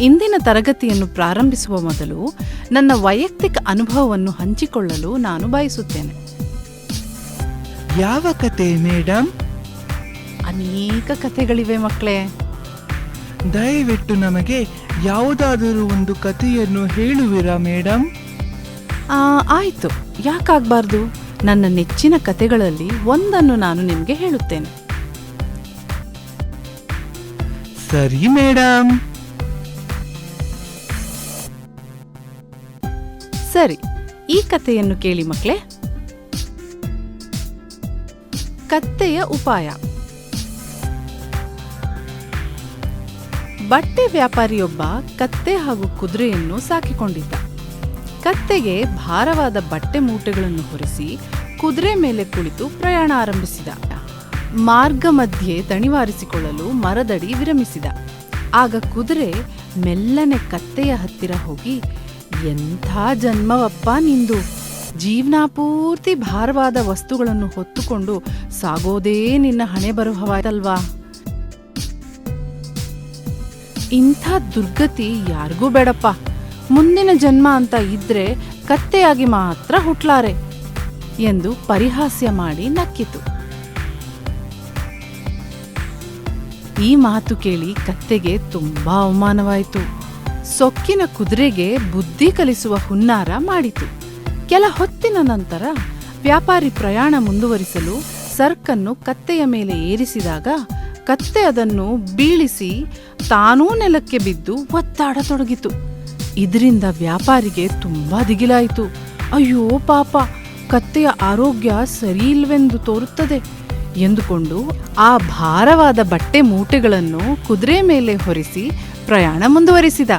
ಇಂದಿನ ತರಗತಿಯನ್ನು ಪ್ರಾರಂಭಿಸುವ ಮೊದಲು ನನ್ನ ವೈಯಕ್ತಿಕ ಅನುಭವವನ್ನು ಹಂಚಿಕೊಳ್ಳಲು ನಾನು ಬಯಸುತ್ತೇನೆ. ಯಾವ ಕತೆ ಮೇಡಮ್ ಅನೇಕ ಕಥೆಗಳಿವೆ ಮಕ್ಕಳೇ. ದಯವಿಟ್ಟು ನಮಗೆ ಯಾವುದಾದರೂ ಒಂದು ಕಥೆಯನ್ನು ಹೇಳುವಿರಾ ಮೇಡಮ್ ಆಯಿತು ಆಯ್ತು. ಯಾಕಾಗಬಾರ್ದು? ನನ್ನ ನೆಚ್ಚಿನ ಕಥೆಗಳಲ್ಲಿ ಒಂದನ್ನು ನಾನು ನಿಮಗೆ ಹೇಳುತ್ತೇನೆ. ಸರಿ ಮೇಡಮ್ ಸರಿ, ಈ ಕಥೆಯನ್ನು ಕೇಳಿ ಮಕ್ಕಳೇ ಕತ್ತೆಯ ಉಪಾಯ. ಬಟ್ಟೆ ವ್ಯಾಪಾರಿಯೊಬ್ಬ ಕತ್ತೆ ಹಾಗೂ ಕುದುರೆಯನ್ನು ಸಾಕಿಕೊಂಡಿದ್ದ. ಕತ್ತೆಗೆ ಭಾರವಾದ ಬಟ್ಟೆ ಮೂಟೆಗಳನ್ನು ಹೊರಿಸಿ ಕುದುರೆ ಮೇಲೆ ಕುಳಿತು ಪ್ರಯಾಣ ಆರಂಭಿಸಿದ. ಮಾರ್ಗ ಮಧ್ಯೆ ದಣಿವಾರಿಸಿಕೊಳ್ಳಲು ಮರದಡಿ ವಿರಮಿಸಿದ. ಆಗ ಕುದುರೆ ಮೆಲ್ಲನೆ ಕತ್ತೆಯ ಹತ್ತಿರ ಹೋಗಿ ಎಂಥ ಜನ್ಮವಪ್ಪ ನಿಂದು? ಜೀವನ ಪೂರ್ತಿ ಭಾರವಾದ ವಸ್ತುಗಳನ್ನು ಹೊತ್ತುಕೊಂಡು ಸಾಗೋದೇ ನಿನ್ನ ಹಣೆ ಬರುಹವಾಯ್ತಲ್ವಾ? ಇಂಥ ದುರ್ಗತಿ ಯಾರಿಗೂ ಬೇಡಪ್ಪ. ಮುಂದಿನ ಜನ್ಮ ಅಂತ ಇದ್ರೆ ಕತ್ತೆಯಾಗಿ ಮಾತ್ರ ಹುಟ್ಲಾರೆ ಎಂದು ಪರಿಹಾಸ್ಯ ಮಾಡಿ ನಕ್ಕಿತು. ಈ ಮಾತು ಕೇಳಿ ಕತ್ತೆಗೆ ತುಂಬಾ ಅವಮಾನವಾಯಿತು. ಸೊಕ್ಕಿನ ಕುದುರೆಗೆ ಬುದ್ಧಿ ಕಲಿಸುವ ಹುನ್ನಾರ ಮಾಡಿತು. ಕೆಲ ಹೊತ್ತಿನ ನಂತರ ವ್ಯಾಪಾರಿ ಪ್ರಯಾಣ ಮುಂದುವರಿಸಲು ಸರ್ಕನ್ನು ಕತ್ತೆಯ ಮೇಲೆ ಏರಿಸಿದಾಗ ಕತ್ತೆ ಅದನ್ನು ಬೀಳಿಸಿ ತಾನೂ ನೆಲಕ್ಕೆ ಬಿದ್ದು ಒತ್ತಾಡತೊಡಗಿತು ಇದರಿಂದ ವ್ಯಾಪಾರಿಗೆ ತುಂಬಾ ದಿಗಿಲಾಯಿತು. ಅಯ್ಯೋ ಪಾಪ, ಕತ್ತೆಯ ಆರೋಗ್ಯ ಸರಿಯಿಲ್ವೆಂದು ತೋರುತ್ತದೆ ಎಂದುಕೊಂಡು ಆ ಭಾರವಾದ ಬಟ್ಟೆ ಮೂಟೆಗಳನ್ನು ಕುದುರೆ ಮೇಲೆ ಹೊರಿಸಿ ಪ್ರಯಾಣ ಮುಂದುವರಿಸಿದ.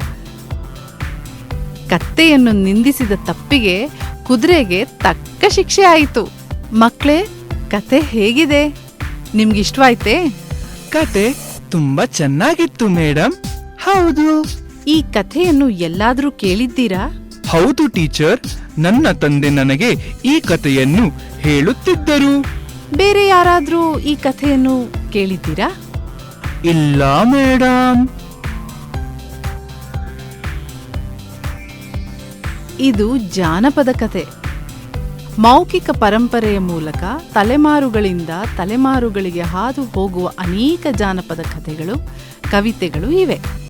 ಕತ್ತೆಯನ್ನು ನಿಂದಿಸಿದ ತಪ್ಪಿಗೆ ಕುದುರೆಗೆ ತಕ್ಕ ಶಿಕ್ಷೆ ಆಯಿತು. ಮಕ್ಕಳೇ ಕತೆ ಹೇಗಿದೆ? ನಿಮ್ಗಿಷ್ಟವಾಯ್ತೇ? ಕತೆ ತುಂಬಾ ಚೆನ್ನಾಗಿತ್ತು ಮೇಡಮ್ ಹೌದು. ಈ ಕಥೆಯನ್ನು ಎಲ್ಲಾದ್ರೂ ಕೇಳಿದ್ದೀರಾ? ಹೌದು ಟೀಚರ್. ನನ್ನ ತಂದೆ ನನಗೆ ಈ ಕಥೆಯನ್ನು ಹೇಳುತ್ತಿದ್ದರು. ಬೇರೆ ಯಾರಾದ್ರೂ ಈ ಕಥೆಯನ್ನು ಕೇಳಿದ್ದೀರಾ? ಇಲ್ಲ ಮೇಡಮ್ ಇದು ಜಾನಪದ ಕತೆ. ಮೌಖಿಕ ಪರಂಪರೆಯ ಮೂಲಕ ತಲೆಮಾರುಗಳಿಂದ ತಲೆಮಾರುಗಳಿಗೆ ಹಾದು ಹೋಗುವ ಅನೇಕ ಜಾನಪದ ಕಥೆಗಳು, ಕವಿತೆಗಳು ಇವೆ.